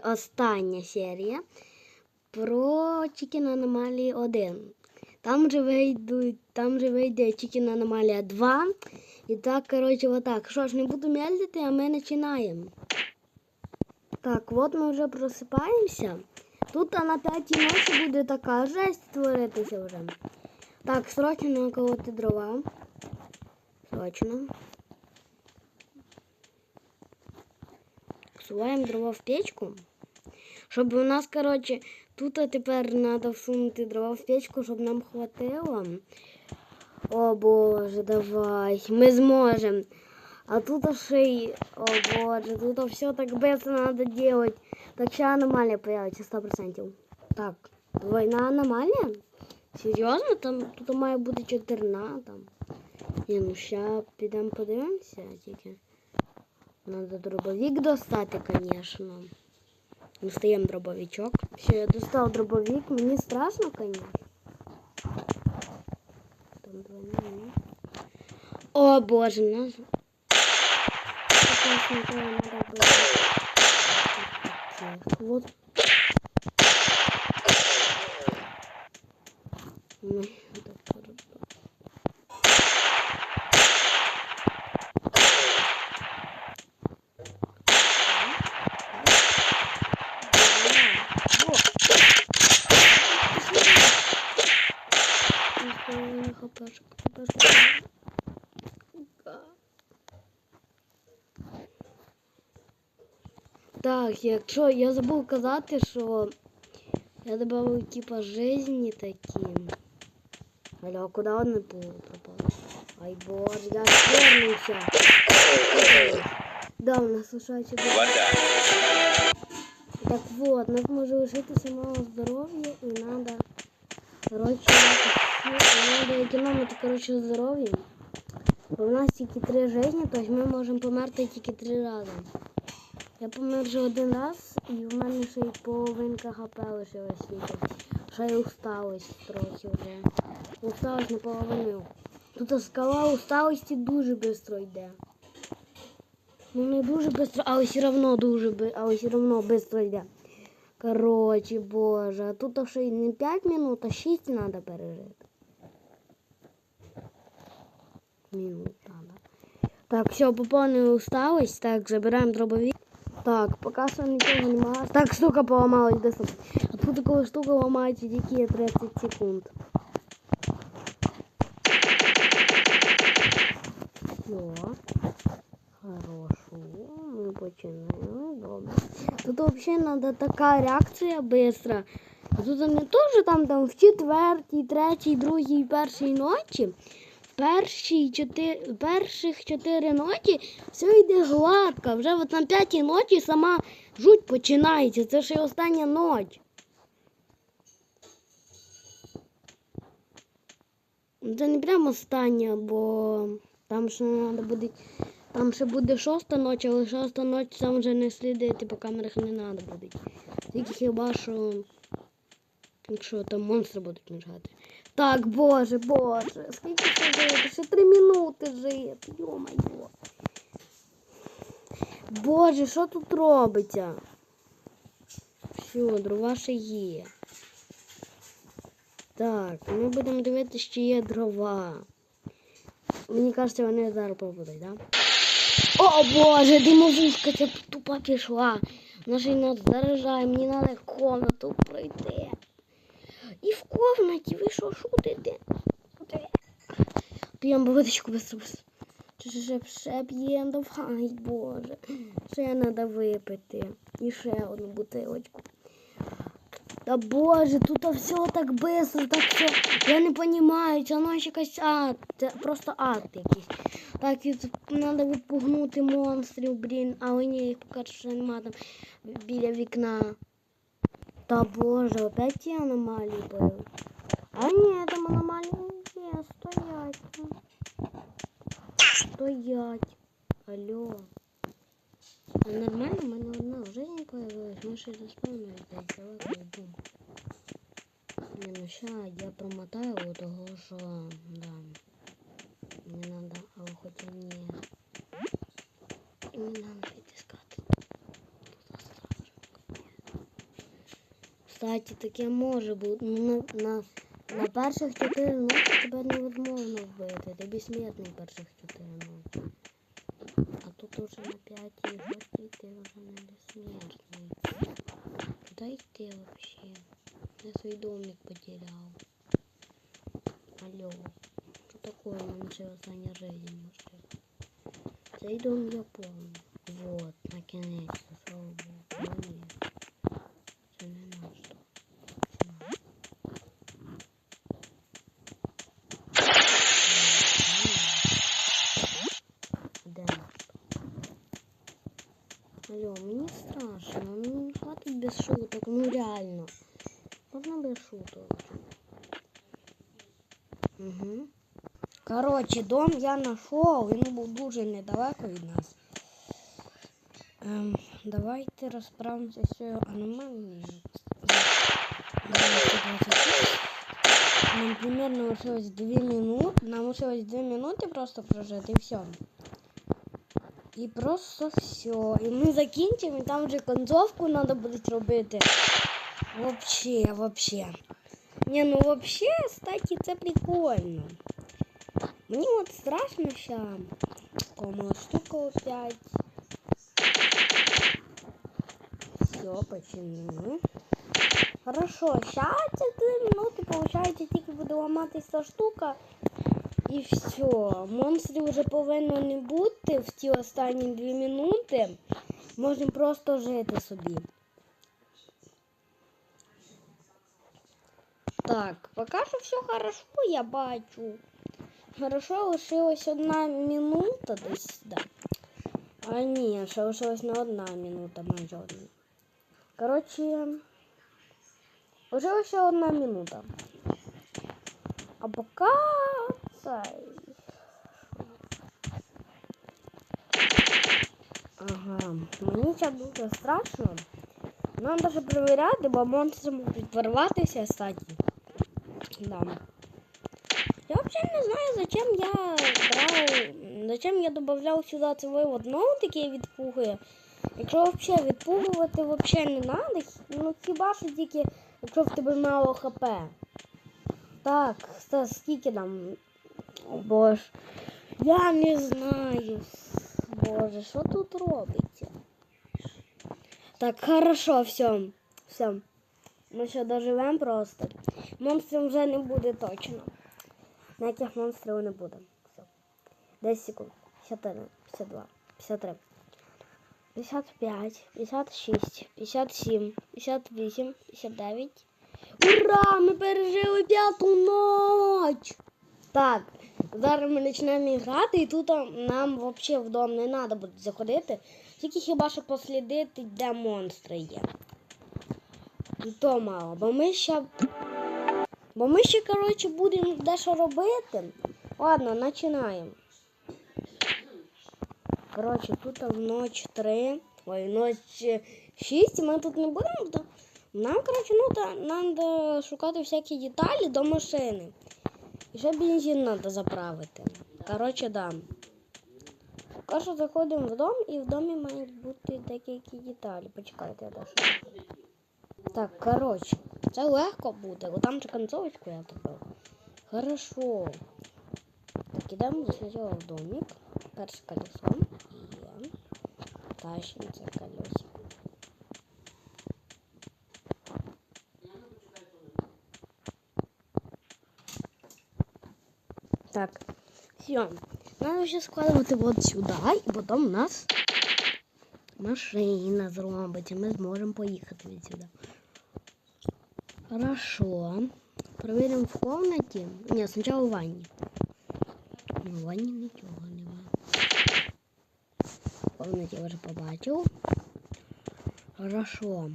остання серія про Chicken Аномалії 1. Там же вийдуть, там же вийде Chicken Аномалія 2. І так, коротше, отак. Що ж, не буду медлити, а ми починаємо. Так, от ми вже просипаємося. Тут на п'ятій ночі буде така жесть творитися вже. Так, срочно наколоти дрова. Срочно. Суваємо дрова в печку. Щоб у нас, коротше, тут тепер треба всунути дрова в печку, щоб нам хватило. О боже, давай. Ми зможемо. А тут ще й... О боже, тут все так быстро надо делать. Так ще аномалія появиться 100%. Так, двойна аномалія? Серйозно? Там тут має бути 14 там. Ні, ну ще підемо подивимося тільки. Надо дробовик достати, конечно. Достаємо дробовичок. Все, я достав дробовик. Мені страшно, конечно. Там двойна, ні. О, боже, нас. Сейчас ничего не надо было. Так, Вот. Ой, Так, якщо я забув казати, що я додав типа жизни такі. Алло, куди вони пропали? Ай боже, я свернувся. Да, у нас лишається дуже. Вода. Так вот, нас може лишитися мало здоров'я і надо, короче, надо економити, короче, здоров'я. Бо нас тільки три жизни, тобто ми можемо померти тільки три рази. Я помер вже один раз, і в мене ще й половинка хп лишилась тільки. Ще й усталость трохи вже. Усталость наполовину. Тут скала усталості дуже швидко йде. Ну не дуже швидко, але все одно дуже але все одно швидко йде. Короче, боже, а тут ще не 5 минут, а 6 треба пережити. Минут надо. Так, все, поповнили усталость. Так, забираємо дробовик. Так, поки що нічого немає. Так, штука поламалась десь. там. А тут такова штука ламається тільки 30 секунд. Все. Хорошо. Ми починаємо. Добре. Тут взагалі треба така реакція швидка. Тут не то, що там, там в четвертій, третій, другій, першій ночі. Перші чотири, перших чотири ночі все йде гладко. Вже от на п'ятій ночі сама жуть починається. Це ще й остання ніч. Це не прямо остання, бо там ще треба буде. Там ще буде шоста ніч, але шоста ніч там вже не слідити по камерах не треба буде. Тільки хіба що. Якщо там монстри будуть мішати. Так, боже, боже, скільки ще жити? Ще три минути жити. Йо-моє. Боже, що тут робиться? Все, дрова ще є. Так, ми будемо дивитися, чи є дрова. Мені кажеться, вони зараз пропадуть, так? О боже, димовушка ця тупа пішла. Вона ще нас заражає, мені треба комнату пройти. І в комнаті ви що шутите? П'ємо без. Ще, ще п'ємо, давай, боже. Ще треба випити. І ще одну бутилочку. Та боже, тут все так быстро, так все. Я не розумію, це воно якась ад. Це просто ад якийсь. Так, і треба відпугнути монстрів, блін, але ні, їх поки що нема там біля вікна. Та боже, опять ті аномалії були. А ні, там аномалії є, стоять. Стоять. Алло. Ну, нормально, в мене одна в жизни появилась. Ми ще заспавнили, здається, ладно, бум. Не, ну ща я промотаю у того, що, да. Не надо, але хоча ні. І не надо Кстати, таке може бути. Ну, На, на, на перших чотири ночі тебе невозможно вбити. Ти безсмертний перших чотири ночі. А тут уже на п'ятій жовтій ти вже не безсмертний. Куда йти вообще? Я свій домик потерял. Алло. Что такое? У мене ще остання жизнь може. Цей дом я помню. Вот, наконец-то, слава Богу. Коротше, дом я знайшов, він був дуже недалеко від нас. Ем, давайте розправимося з цією аномалією. Нам примерно лишилось 2 минути. Нам лишилось 2 минути просто прожити і все. І просто все. І ми закінчимо, і там вже концовку треба буде робити. Вообще, вообще. Не, ну вообще, кстати, це прикольно. Мені от страшно ща. Кому штука опять. Все, починили. Хорошо, сейчас це 2 минути, получається, тільки буде ламатись ця штука. І все. Монстрів вже повинно не бути в ті останні 2 минути. Можна просто жити собі. Так, пока що все хорошо, я бачу. Хорошо, лишилась одна минута десь, да. А ні, ще лишилась не одна минута, майже одна. Коротше, лишилась ще одна минута. А пока цей. Ага, мені це дуже страшно. Нам даже перевіряти, бо монстри можуть ворватися, кстати. Да. Вообще не знаю, зачем я брав, зачем я добавляв сюди цей вивод ну такі відпуги. Якщо вообще відпугувати вообще не надо, ну хіба що тільки, якщо в тебе мало хп. Так, Стас, скільки там? О боже. Я не знаю. Боже, що тут робиться? Так, хорошо, все. Все. Ми ще доживемо просто. Монстрів вже не буде точно. Ніяких монстрів не буде. Все. 10 секунд. 51, 52, 53, 55, 56, 57, 58, 59. Ура! Ми пережили п'яту ніч! Так, зараз ми почнемо грати, і тут нам взагалі в дом не треба буде заходити. Тільки хіба що послідити, де монстри є. І то мало, бо ми ще. Бо ми ще, коротше, будемо дещо робити. Ладно, починаємо. Коротше, тут в ніч 3. Ой, ніч 6, ми тут не будемо. То... Нам, коротше, ну, та, нам треба шукати всякі деталі до машини. І ще бензин треба заправити. Коротше, да. Коротше, заходимо в дом і в домі мають бути деякі деталі. Почекайте, я даже. Так, коротше, це легко буде. О, там же концовочку я зробив. Хорошо. Так, ідемо спочатку в домик. Перше колесо. Є. Тащимо це колесо. Так, все. Надо ще складувати от сюди, і потім у нас машина зробиться. Ми зможемо поїхати відсюди. Хорошо. Проверим в комнате. Нет, сначала в ванне. Ну, в ванне нічого нема. В комнате я вже побачив. Хорошо.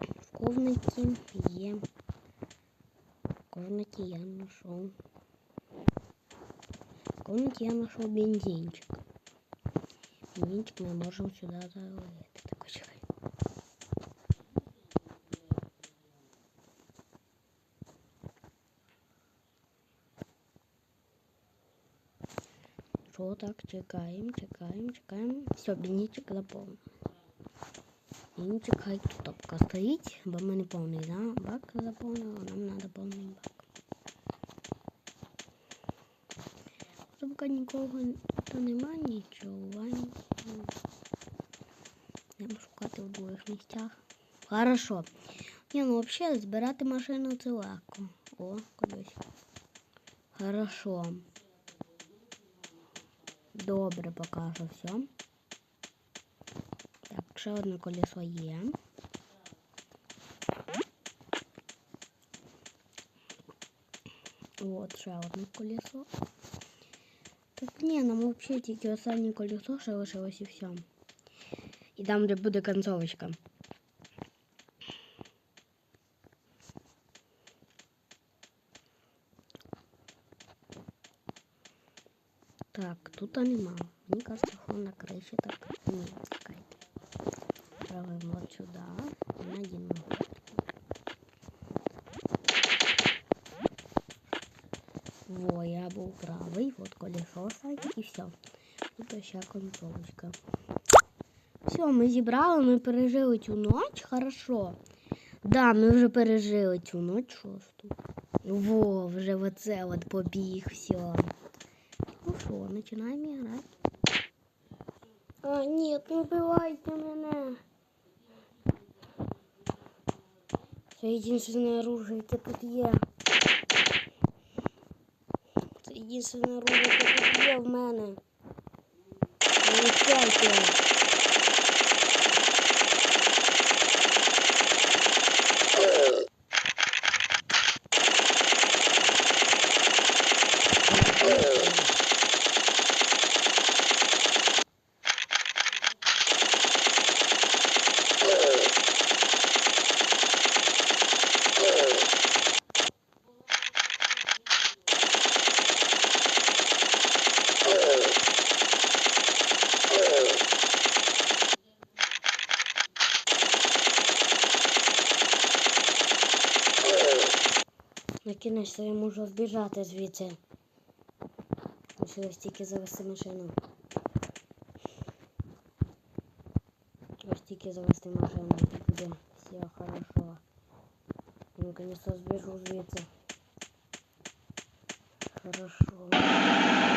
В комнате є. В комнате я нашел. В комнате я нашел бензинчик. Бензинчик мы можем сюда залить. Так, чекай. Що так, чекаємо, чекаємо, чекаємо. Все, бензинчик заповнен. І не чекай, тут топка стоїть, бо ми не повний, да? Бак заповнили, нам треба повний бак. Тут поки нікого то нема, нічого. Будемо шукати в двох місцях. Хорошо. Ні, ну взагалі збирати машину це легко. О, кудись. Хорошо. Добре, поки що все. Так, ще одне колесо є. От ще одне колесо. Так ні, нам взагалі тільки останнє колесо ще лишилось і все. І там, де буде концовочка. Так, тут нема. Мені кажется, що на криші так. Ні, чекайте. Правимо от сюди. І надінемо. Я. Вот колесо сзади і все. Тут ще концовочка. Все, ми зібрали, ми пережили цю ніч, хорошо. Да, ми вже пережили цю ніч шосту. Во, вже оце от побіг, все. Ну що, починаємо грати. А, ні, не вбивайте мене. Це єдине оружие, яке тут є. Це єдине який є в мене. Вилучайте. Накінець я можу збіжати звідси. Лишилось тільки завести машину. Ось тільки завести машину. І буде все хорошо. Я наконец-то збіжу звідси. Хорошо.